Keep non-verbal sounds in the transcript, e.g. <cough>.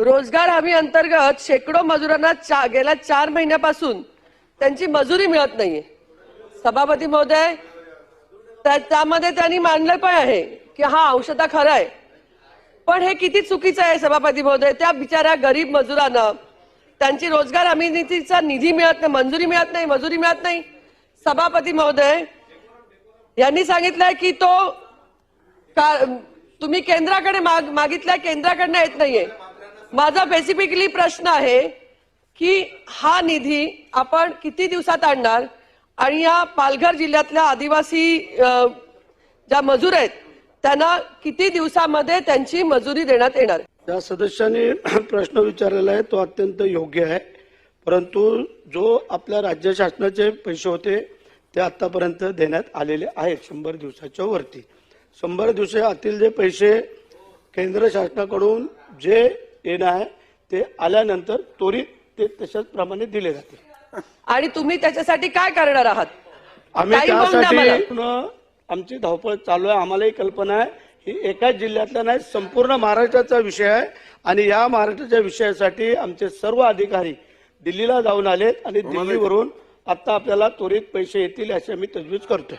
रोजगार हमी अंतर्गत शेकडो मजुरांना चा, गेल्या चार महिन्यापासून त्यांची मजुरी मिळत नाहीये. सभापती महोदय त्या- त्यामध्ये त्यांनी मानलं पण आहे की हा औषधा खरं आहे. पण हे किती चुकीचं आहे सभापती महोदय? त्या बिचाऱ्या गरीब मजुरांना त्यांची रोजगार हमी निधीचा निधी मिळत नाही मंजुरी मिळत नाही मजुरी मिळत नाही. सभापती महोदय यांनी सांगितलंय की तो का- तुम्ही केंद्राकडे माग मागितलाय केंद्राकडनं येत नाहीये. माझा बेसिफिकली प्रश्न आहे की हा निधी आपण किती दिवसात आणणार? आणि या पालघर जिल्ह्यातल्या आदिवासी ज्या मजूर आहेत त्यांना किती दिवसामध्ये त्यांची मजुरी देण्यात येणार? त्या सदस्याने <clears throat> प्रश्न विचारलेला आहे तो अत्यंत योग्य आहे. परंतु जो आपल्या राज्य शासनाचे पैसे होते ते आतापर्यंत देण्यात आलेले आहेत शंभर दिवसाच्या वरती. शंभर दिवसातील जे पैसे केंद्र शासनाकडून जे येणं आहे ते आल्यानंतर त्वरित ते तशाच प्रमाणे दिले जाते. आणि तुम्ही त्याच्यासाठी काय करणार आहात? आम्ही मला. त्यासाठी आमची धावपळ चालू आहे आम्हालाही कल्पना आहे ही एकाच जिल्ह्यातला नाही संपूर्ण महाराष्ट्राचा विषय आहे. आणि या महाराष्ट्राच्या विषयासाठी आमचे सर्व अधिकारी दिल्लीला जाऊन आलेत आणि दिल्लीवरून आता आपल्याला त्वरित पैसे येतील अशी आम्ही तजवीज करतोय.